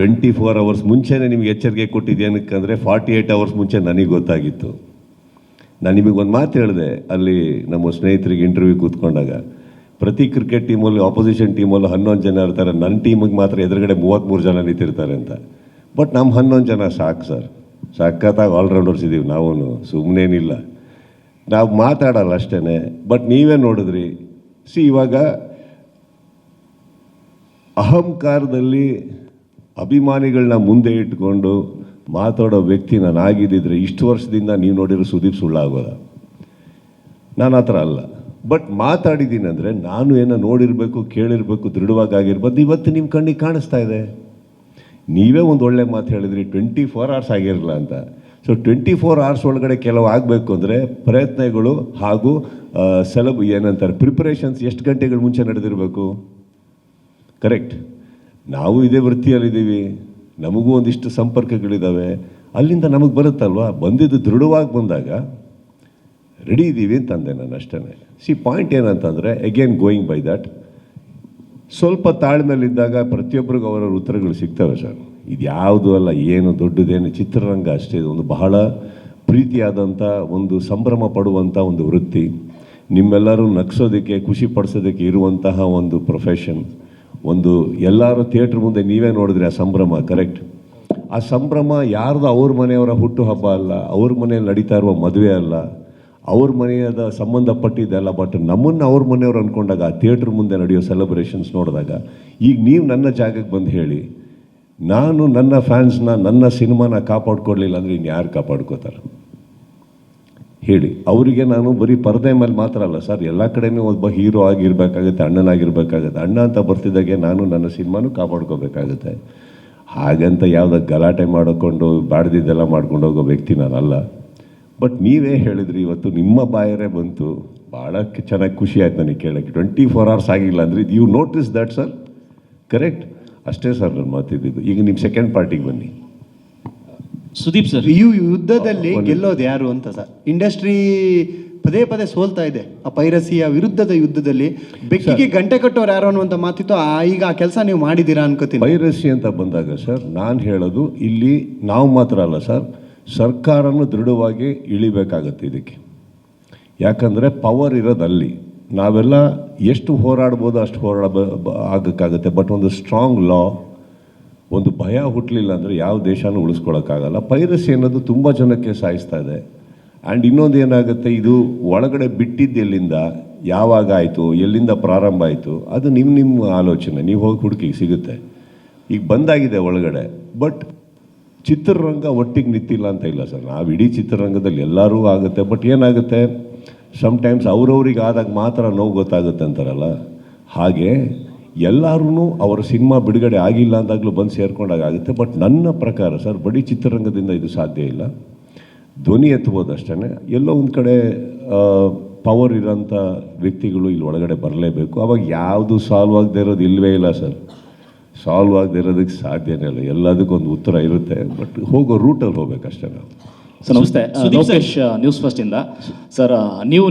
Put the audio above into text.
Twenty four hours ಮುಂಚೆನೇ ನಿಮ್ಗೆ ಎಚ್ಚರಿಕೆ ಕೊಟ್ಟಿದ್ದೇನಕ್ಕಂದರೆ ಫಾರ್ಟಿ ಏಯ್ಟ್ ಅವರ್ಸ್ ಮುಂಚೆ ನನಗೆ ಗೊತ್ತಾಗಿತ್ತು. ನಾನು ನಿಮಗೆ ಒಂದು ಮಾತು ಹೇಳಿದೆ, ಅಲ್ಲಿ ನಮ್ಮ ಸ್ನೇಹಿತರಿಗೆ ಇಂಟರ್ವ್ಯೂ ಕೂತ್ಕೊಂಡಾಗ. ಪ್ರತಿ ಕ್ರಿಕೆಟ್ ಟೀಮಲ್ಲಿ ಆಪೋಸಿಷನ್ ಟೀಮಲ್ಲಿ ಹನ್ನೊಂದು ಜನ ಇರ್ತಾರೆ. ನನ್ನ ಟೀಮಿಗೆ ಮಾತ್ರ ಎದುರುಗಡೆ ಮೂವತ್ತ್ಮೂರು ಜನ ನಿಂತಿರ್ತಾರೆ ಅಂತ. ಬಟ್ ನಮ್ಮ ಹನ್ನೊಂದು ಜನ ಸಾಕು ಸರ್. ಸಖತ್ತಾಗಿ ಆಲ್ರೌಂಡರ್ಸ್ ಇದ್ದೀವಿ ನಾವು ಸುಮ್ಮನೇನಿಲ್ಲ ನಾವು ಮಾತಾಡಲ್ಲ ಅಷ್ಟೇ ಬಟ್ ನೀವೇ ನೋಡಿದ್ರಿ. ಸಿ ಇವಾಗ ಅಹಂಕಾರದಲ್ಲಿ ಅಭಿಮಾನಿಗಳನ್ನ ಮುಂದೆ ಇಟ್ಕೊಂಡು ಮಾತಾಡೋ ವ್ಯಕ್ತಿ ನಾನು ಆಗಿದ್ದಿದ್ರೆ ಇಷ್ಟು ವರ್ಷದಿಂದ ನೀವು ನೋಡಿರೋ ಸುದೀಪ್ ಸುಳ್ಳಾಗೋದ? ನಾನು ಆ ಥರ ಅಲ್ಲ. ಬಟ್ ಮಾತಾಡಿದ್ದೀನಿ ಅಂದರೆ ನಾನು ಏನೋ ನೋಡಿರಬೇಕು, ಕೇಳಿರಬೇಕು, ದೃಢವಾಗಿ ಆಗಿರ್ಬೋದು, ಇವತ್ತು ನಿಮ್ಮ ಕಣ್ಣಿಗೆ ಕಾಣಿಸ್ತಾ ಇದೆ. ನೀವೇ ಒಂದು ಒಳ್ಳೆ ಮಾತು ಹೇಳಿದ್ರಿ ಟ್ವೆಂಟಿ ಫೋರ್ ಅವರ್ಸ್ ಆಗಿರಲ್ಲ ಅಂತ. ಸೊ ಟ್ವೆಂಟಿ ಫೋರ್ ಅವರ್ಸ್ ಒಳಗಡೆ ಕೆಲವು ಆಗಬೇಕು ಅಂದರೆ ಪ್ರಯತ್ನಗಳು ಹಾಗೂ ಸೆಲಬ್ ಏನಂತಾರೆ ಪ್ರಿಪರೇಷನ್ಸ್ ಎಷ್ಟು ಗಂಟೆಗಳ ಮುಂಚೆ ನಡೆದಿರಬೇಕು? ಕರೆಕ್ಟ್ ನಾವು ಇದೇ ವೃತ್ತಿಯಲ್ಲಿದ್ದೀವಿ. ನಮಗೂ ಒಂದಿಷ್ಟು ಸಂಪರ್ಕಗಳಿದ್ದಾವೆ. ಅಲ್ಲಿಂದ ನಮಗೆ ಬರುತ್ತಲ್ವಾ? ಬಂದಿದ್ದು ದೃಢವಾಗಿ ಬಂದಾಗ, ರೆಡಿ ಇದ್ದೀವಿ ಅಂತಂದೆ ನಾನು ಅಷ್ಟೇ ಸಿ ಪಾಯಿಂಟ್ ಏನಂತಂದರೆ ಅಗೇನ್ ಗೋಯಿಂಗ್ ಬೈ ದಟ್ ಸ್ವಲ್ಪ ತಾಳ್ಮೇಲಿದ್ದಾಗ ಪ್ರತಿಯೊಬ್ಬರಿಗೂ ಅವರ ಉತ್ತರಗಳು ಸಿಗ್ತವೆ ಸರ್. ಇದು ಯಾವುದು ಅಲ್ಲ, ಏನು ದೊಡ್ಡದೇನು ಚಿತ್ರರಂಗ ಅಷ್ಟೇ ಒಂದು ಬಹಳ ಪ್ರೀತಿಯಾದಂಥ ಒಂದು ಸಂಭ್ರಮ ಪಡುವಂಥ ಒಂದು ವೃತ್ತಿ. ನಿಮ್ಮೆಲ್ಲರೂ ನಗ್ಸೋದಕ್ಕೆ, ಖುಷಿ ಪಡಿಸೋದಕ್ಕೆ ಇರುವಂತಹ ಒಂದು ಪ್ರೊಫೆಷನ್ ಒಂದು ಎಲ್ಲರೂ ಥಿಯೇಟ್ರ್ ಮುಂದೆ ನೀವೇ ನೋಡಿದ್ರಿ ಆ ಸಂಭ್ರಮ ಕರೆಕ್ಟ್ ಆ ಸಂಭ್ರಮ ಯಾರ್ದು ಅವ್ರ ಮನೆಯವರ ಹುಟ್ಟು ಹಬ್ಬ ಅಲ್ಲ, ಅವ್ರ ಮನೆಯಲ್ಲಿ ನಡೀತಾ ಇರುವ ಮದುವೆ ಅಲ್ಲ, ಅವ್ರ ಮನೆಯದ ಸಂಬಂಧಪಟ್ಟಿದ್ದೆಲ್ಲ ಬಟ್ ನಮ್ಮನ್ನು ಅವ್ರ ಮನೆಯವ್ರು ಅಂದ್ಕೊಂಡಾಗ ಆ ಥಿಯೇಟ್ರ್ ಮುಂದೆ ನಡೆಯೋ ಸೆಲೆಬ್ರೇಷನ್ಸ್ ನೋಡಿದಾಗ, ಈಗ ನೀವು ನನ್ನ ಜಾಗಕ್ಕೆ ಬಂದು ಹೇಳಿ, ನಾನು ನನ್ನ ಫ್ಯಾನ್ಸ್ನ ನನ್ನ ಸಿನಿಮಾನ ಕಾಪಾಡ್ಕೊಡ್ಲಿಲ್ಲ ಅಂದರೆ ಇನ್ನು ಯಾರು ಕಾಪಾಡ್ಕೋತಾರೆ? ಹೇಳಿ. ಅವರಿಗೆ ನಾನು ಬರೀ ಪರದೆ ಮೇಲೆ ಮಾತ್ರ ಅಲ್ಲ ಸರ್, ಎಲ್ಲ ಕಡೆನೂ ಒಬ್ಬ ಹೀರೋ ಆಗಿರಬೇಕಾಗುತ್ತೆ, ಅಣ್ಣನಾಗಿರ್ಬೇಕಾಗುತ್ತೆ. ಅಣ್ಣ ಅಂತ ಬರ್ತಿದ್ದಾಗೆ ನಾನು ನನ್ನ ಸಿನಿಮಾನು ಕಾಪಾಡ್ಕೋಬೇಕಾಗುತ್ತೆ. ಹಾಗಂತ ಯಾವುದೋ ಗಲಾಟೆ ಮಾಡಿಕೊಂಡು, ಬಾಡ್ದಿದ್ದೆಲ್ಲ ಮಾಡ್ಕೊಂಡು ಹೋಗೋ ವ್ಯಕ್ತಿ ನಾನಲ್ಲ. ಬಟ್ ನೀವೇ ಹೇಳಿದ್ರಿ, ಇವತ್ತು ನಿಮ್ಮ ಬಾಯರೇ ಬಂತು. ಭಾಳ ಚೆನ್ನಾಗಿ ಖುಷಿ ಆಯ್ತು ನನಗೆ ಕೇಳೋಕ್ಕೆ. ಟ್ವೆಂಟಿ ಫೋರ್ ಅವರ್ಸ್ ಆಗಿಲ್ಲ ಅಂದರೆ you notice that sir correct ಅಷ್ಟೇ ಸರ್ ನಾನು ಮಾತಿದ್ದು. ಈಗ ನಿಮ್ಮ ಸೆಕೆಂಡ್ ಪಾರ್ಟಿಗೆ ಬನ್ನಿ. ಸುದೀಪ್ ಸರ್. ಈ ಯುದ್ಧದಲ್ಲಿ ಗೆಲ್ಲೋದು ಯಾರು ಅಂತ ಸರ್. ಇಂಡಸ್ಟ್ರಿ ಪದೇ ಪದೇ ಸೋಲ್ತಾ ಇದೆ ಆ ಪೈರಸಿಯ ವಿರುದ್ಧದ ಯುದ್ಧದಲ್ಲಿ. ಬೆಕ್ಕಿಗೆ ಗಂಟೆ ಕಟ್ಟೋರು ಯಾರು ಅನ್ನುವಂಥ ಮಾತಿತ್ತು. ಆ ಈಗ ಆ ಕೆಲಸ ನೀವು ಮಾಡಿದ್ದೀರಾ ಅನ್ಕೋತೀನಿ. ಪೈರಸಿ ಅಂತ ಬಂದಾಗ ಸರ್ ನಾನು ಹೇಳೋದು ಇಲ್ಲಿ ನಾವು ಮಾತ್ರ ಅಲ್ಲ ಸರ್ ಸರ್ಕಾರನೂ ದೃಢವಾಗಿ ಇಳಿಬೇಕಾಗತ್ತೆ ಇದಕ್ಕೆ. ಯಾಕಂದರೆ ಪವರ್ ಇರೋದಲ್ಲಿ ನಾವೆಲ್ಲ ಎಷ್ಟು ಹೋರಾಡ್ಬೋದು ಅಷ್ಟು ಹೋರಾಡ ಆಗಕ್ಕಾಗತ್ತೆ. ಬಟ್ ಒಂದು ಸ್ಟ್ರಾಂಗ್ ಲಾ ಒಂದು ಭಯ ಹುಟ್ಟಲಿಲ್ಲ ಅಂದರೆ ಯಾವ ದೇಶನೂ ಉಳಿಸ್ಕೊಳೋಕ್ಕಾಗಲ್ಲ. ಪೈರಸಿ ಅನ್ನೋದು ತುಂಬ ಜನಕ್ಕೆ ಸಾಯಿಸ್ತಾ ಇದೆ. ಆ್ಯಂಡ್ ಇನ್ನೊಂದು ಏನಾಗುತ್ತೆ, ಇದು ಒಳಗಡೆ ಬಿಟ್ಟಿದ್ದು ಎಲ್ಲಿಂದ, ಯಾವಾಗ ಆಯಿತು, ಎಲ್ಲಿಂದ ಪ್ರಾರಂಭ ಆಯಿತು, ಅದು ನಿಮ್ಮ ನಿಮ್ಮ ಆಲೋಚನೆ. ನೀವು ಹೋಗಿ ಹುಡುಕಿ ಸಿಗುತ್ತೆ. ಈಗ ಬಂದಾಗಿದೆ ಒಳಗಡೆ ಬಟ್ ಚಿತ್ರರಂಗ ಒಟ್ಟಿಗೆ ನಿಂತಿಲ್ಲ ಅಂತ ಇಲ್ಲ ಸರ್. ನಾವು ಇಡೀ ಚಿತ್ರರಂಗದಲ್ಲಿ ಎಲ್ಲರೂ ಆಗುತ್ತೆ ಬಟ್ ಏನಾಗುತ್ತೆ ಸಮ್ಟೈಮ್ಸ್ ಅವ್ರವ್ರಿಗೆ ಆದಾಗ ಮಾತ್ರ ನೋವು ಗೊತ್ತಾಗುತ್ತೆ ಅಂತಾರಲ್ಲ. ಹಾಗೆ ಎಲ್ಲರೂ ಅವರ ಸಿನಿಮಾ ಬಿಡುಗಡೆ ಆಗಿಲ್ಲ ಅಂದಾಗಲೂ ಬಂದು ಸೇರ್ಕೊಂಡಾಗ ಆಗುತ್ತೆ. ಬಟ್ ನನ್ನ ಪ್ರಕಾರ ಸರ್ ಬಡಿ ಚಿತ್ರರಂಗದಿಂದ ಇದು ಸಾಧ್ಯ ಇಲ್ಲ. ಧ್ವನಿ ಎತ್ತಬೋದು ಅಷ್ಟೇ ಎಲ್ಲೋ ಒಂದು ಕಡೆ ಪವರ್ ಇರೋಂಥ ವ್ಯಕ್ತಿಗಳು ಇಲ್ಲಿ ಒಳಗಡೆ ಬರಲೇಬೇಕು. ಅವಾಗ ಯಾವುದು ಸಾಲ್ವ್ ಆಗದೆ ಇರೋದು ಇಲ್ಲವೇ ಇಲ್ಲ ಸರ್ ಸಾಲ್ವ್ ಆಗದೆ ಇರೋದಕ್ಕೆ ಸಾಧ್ಯನೇ ಇಲ್ಲ. ಎಲ್ಲದಕ್ಕೂ ಒಂದು ಉತ್ತರ ಇರುತ್ತೆ. ಬಟ್ ಹೋಗೋ ರೂಟಲ್ಲಿ ಹೋಗ್ಬೇಕಷ್ಟೇ ನಾವು. ಸರ್ ನಮಸ್ತೆ. ಲೋಕೇಶ್ ನ್ಯೂಸ್ ಫಸ್ಟ್ ಇಂದ. ಸರ್ ನೀವು